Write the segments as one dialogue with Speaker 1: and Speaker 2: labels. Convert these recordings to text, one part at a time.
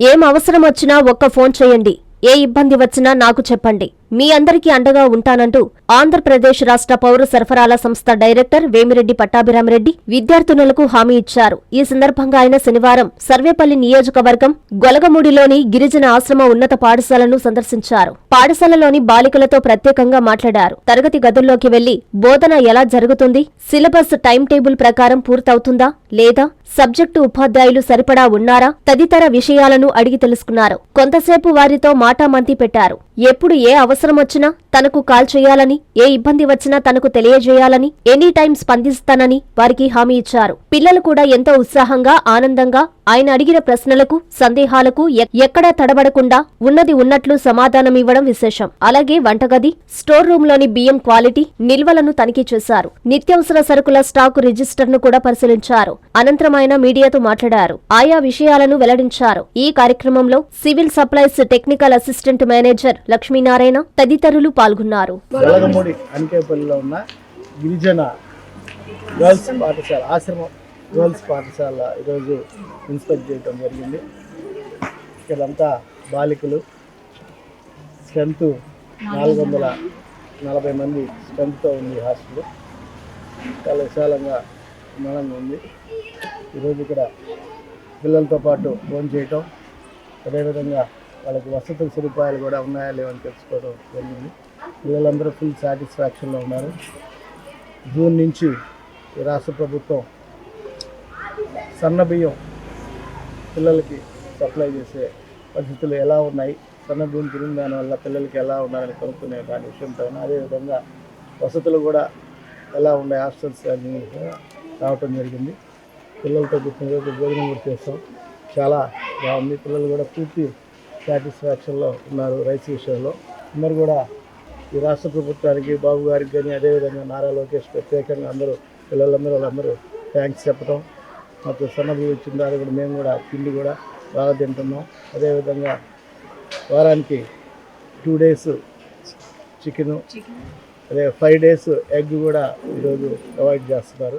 Speaker 1: ఏం అవసరం వచ్చినా ఒక్క ఫోన్ చేయండి. ఏ ఇబ్బంది వచ్చినా నాకు చెప్పండి. మీ అందరికీ అండగా ఉంటానంటూ ఆంధ్రప్రదేశ్ రాష్ట్ర పౌర సరఫరాల సంస్థ డైరెక్టర్ వేమిరెడ్డి పట్టాభిరామరెడ్డి విద్యార్థినులకు హామీ ఇచ్చారు. ఈ సందర్భంగా ఆయన శనివారం సర్వేపల్లి నియోజకవర్గం గొలగమూడిలోని గిరిజన ఆశ్రమ ఉన్నత పాఠశాలను సందర్శించారు. పాఠశాలలోని బాలికలతో ప్రత్యేకంగా మాట్లాడారు. తరగతి గదుల్లోకి వెళ్ళి బోధన ఎలా జరుగుతుంది? సిలబస్ టైం టేబుల్ ప్రకారం పూర్తవుతుందా? లేదా సబ్జెక్టు ఉపాధ్యాయులు సరిపడా ఉన్నారా? తదితర విషయాలను అడిగి తెలుసుకున్నారు. కొంతసేపు వారితో మాటామంతి పెట్టారు. ఎప్పుడు ఏ అవసరం వచ్చినా తనకు కాల్ చేయాలని ఏ ఇబ్బంది వచ్చినా తనకు తెలియజేయాలని ఎనీ టైం స్పందిస్తానని వారికి హామీ ఇచ్చారు. పిల్లలు కూడా ఎంతో ఉత్సాహంగా ఆనందంగా ఆయన అడిగిన ప్రశ్నలకు సందేహాలకు ఎక్కడా తడబడకుండా ఉన్నది ఉన్నట్లు సమాధానమివ్వడం విశేషం. అలాగే వంటగది స్టోర్ రూమ్లోని బియ్యం క్వాలిటీ నిల్వలను తనిఖీ చేశారు. నిత్యావసర సరుకుల స్టాక్ రిజిస్టర్ను కూడా పరిశీలించారు. అనంతరం ఆయన మీడియాతో మాట్లాడారు. ఆయా విషయాలను వెల్లడించారు. ఈ కార్యక్రమంలో civil supplies technical assistant manager Lakshminarayana తదితరులు పాల్గొన్నారు.
Speaker 2: వెలగమూడి ఉన్న గిరిజన గర్ల్స్ పాఠశాల ఆశ్రమం గర్ల్స్ పాఠశాల ఈరోజు ఇన్స్పెక్ట్ చేయడం జరిగింది. ఇక్కడంతా బాలికలు స్ట్రెంత్ నాలుగు వందల నలభై మంది స్ట్రెంత్తో ఉంది హాస్టల్. చాలా విశాలంగా మనంగా ఉంది. ఈరోజు ఇక్కడ పిల్లలతో పాటు ఫోన్ చేయటం అదేవిధంగా వాళ్ళకి వసతుల సదుపాయాలు కూడా ఉన్నాయా లేవని తెలుసుకోవడం జరిగింది. పిల్లలందరూ ఫుల్ సాటిస్ఫాక్షన్లో ఉన్నారు. జూన్ నుంచి ఈ రాష్ట్ర ప్రభుత్వం సన్న బియ్యం పిల్లలకి సప్లై చేసే పరిస్థితులు ఎలా ఉన్నాయి? సన్నబియ్యం తిరిగిన దానివల్ల పిల్లలకి ఎలా ఉండాలని కనుక్కునే దాని విషయంపైన అదేవిధంగా వసతులు కూడా ఎలా ఉన్నాయి? హాస్టల్స్ అని రావటం జరిగింది. పిల్లలతో కూర్చొని భోజనం కూడా చేస్తాం. చాలా బాగుంది. పిల్లలు కూడా పూర్తి సాటిస్ఫాక్షన్లో ఉన్నారు రైస్ విషయంలో అందరూ కూడా ఈ రాష్ట్ర ప్రభుత్వానికి బాబు గారికి కానీ అదేవిధంగా నారా లోకేష్ ప్రత్యేకంగా అందరూ పిల్లలందరూ వాళ్ళందరూ థ్యాంక్స్ చెప్పడం మాకు సన్నబియ్యం ఇచ్చిన దాన్ని కూడా మేము కూడా తిండి కూడా బాగా తింటున్నాం. అదేవిధంగా వారానికి టూ డేస్ చికెను అదే ఫైవ్ డేస్ ఎగ్ కూడా ఈరోజు ప్రొవైడ్ చేస్తున్నారు.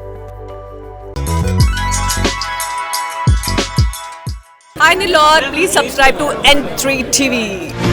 Speaker 3: Hi Nilor, please subscribe to N3 TV.